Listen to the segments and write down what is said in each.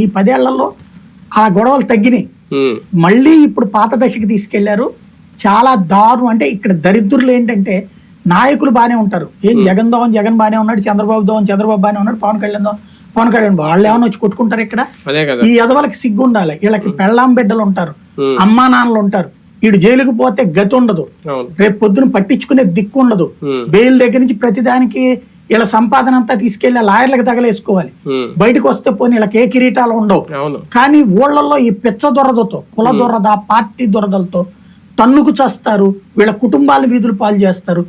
ఈ పదేళ్ళలో ఆ గొడవలు తగ్గినాయి. మళ్ళీ ఇప్పుడు పాత దశకి తీసుకెళ్ళారు. చాలా దారుణం. అంటే ఇక్కడ దరిద్రులు ఏంటంటే నాయకులు బాగానే ఉంటారు. ఏం జగన్ దోవన్ జగన్ బాగానే ఉన్నాడు చంద్రబాబు దోవన్ చంద్రబాబు బాగానే ఉన్నాడు పవన్ కళ్యాణ్ దోవన్ పవన్ కళ్యాణ్ వాళ్ళు ఏమైనా వచ్చి కొట్టుకుంటారు ఇక్కడ? ఈ ఎదవలకి సిగ్గు ఉండాలి. వీళ్ళకి పెళ్ళాం బిడ్డలు ఉంటారు. అమ్మా నాన్నలు ఉంటారు. వీడు జైలుకు పోతే గతి ఉండదు. రేపు పొద్దున పట్టించుకునే దిక్కు ఉండదు. బెయిల్ దగ్గర నుంచి ప్రతిదానికి వీళ్ళ సంపాదన అంతా తీసుకెళ్ళి లాయర్లకు తగలేసుకోవాలి. బయటకు వస్తే పోనీ వీళ్ళకి ఏ కిరీటాలు ఉండవు. కానీ ఊళ్ళల్లో ఈ పిచ్చ దురదతో కుల దురద పార్టీ దురదలతో తన్నుకు చేస్తారు వీళ్ళ కుటుంబాలను వీధులు పాలు చేస్తారు.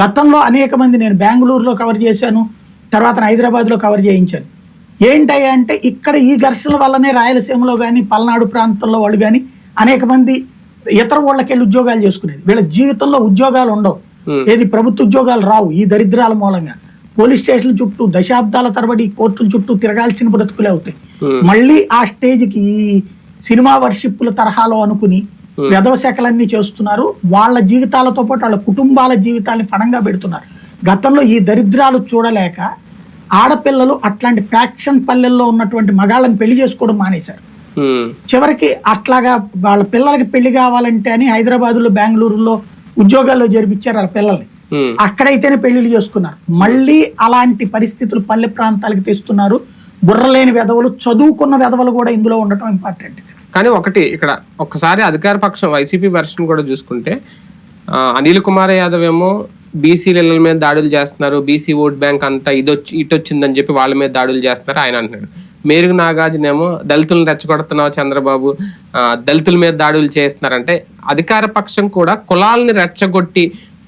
గతంలో అనేక మంది నేను బెంగళూరులో కవర్ చేశాను తర్వాత హైదరాబాద్లో కవర్ చేయించాను. ఏంటయ్యా అంటే ఇక్కడ ఈ ఘర్షణల వల్లనే రాయలసీమలో కానీ పల్నాడు ప్రాంతంలో వాళ్ళు కానీ అనేక మంది ఇతర ఊళ్ళకి వెళ్ళి ఉద్యోగాలు చేసుకునేది. వీళ్ళ జీవితంలో ఉద్యోగాలు ఉండవు. ఏది ప్రభుత్వ ఉద్యోగాలు రావు ఈ దరిద్రాల మూలంగా. పోలీస్ స్టేషన్ల చుట్టూ దశాబ్దాల తరబడి కోర్టుల చుట్టూ తిరగాల్సిన బ్రతుకులే అవుతాయి. Hmm. మళ్ళీ ఆ స్టేజ్కి సినిమా వర్షిప్పుల తరహాలో అనుకుని వ్యధవశాఖలన్నీ చేస్తున్నారు. వాళ్ళ జీవితాలతో పాటు వాళ్ళ కుటుంబాల జీవితాన్ని పణంగా పెడుతున్నారు. గతంలో ఈ దరిద్రాలు చూడలేక ఆడపిల్లలు అట్లాంటి ఫ్యాక్షన్ పల్లెల్లో ఉన్నటువంటి మగాళ్ళని పెళ్ళి చేసుకోవడం మానేశారు. ఉమ్, చివరికి అట్లాగా వాళ్ళ పిల్లలకి పెళ్ళి కావాలంటే అని హైదరాబాదులో బెంగళూరులో ఉద్యోగాల్లో జరిపించారు వాళ్ళ పిల్లల్ని. అక్కడైతేనే పెళ్ళిళ్ళు చేసుకున్నారు. మళ్ళీ అలాంటి పరిస్థితులు పల్లె ప్రాంతాలకు తెస్తున్నారు. బుర్రలేని వెధవలు చదువుకున్న వెధవలు కూడా ఇందులో ఉండటం ఇంపార్టెంట్ కానీ ఒకటి ఇక్కడ ఒక్కసారి అధికార పక్షం వైసీపీ వెర్షన్ కూడా చూసుకుంటే అనిల్ కుమార్ యాదవ్ ఏమో బీసీల మీద దాడులు చేస్తున్నారు. బీసీ ఓట్ బ్యాంక్ అంతా ఇదొచ్చి ఇటు వచ్చిందని చెప్పి వాళ్ళ మీద దాడులు చేస్తున్నారు ఆయన అంటున్నాడు. మేరుగు నాగార్జున ఏమో దళితులను రెచ్చగొడుతున్నావు చంద్రబాబు దళితుల మీద దాడులు చేస్తున్నారంటే అధికార పక్షం కూడా కులాలని రెచ్చగొట్టి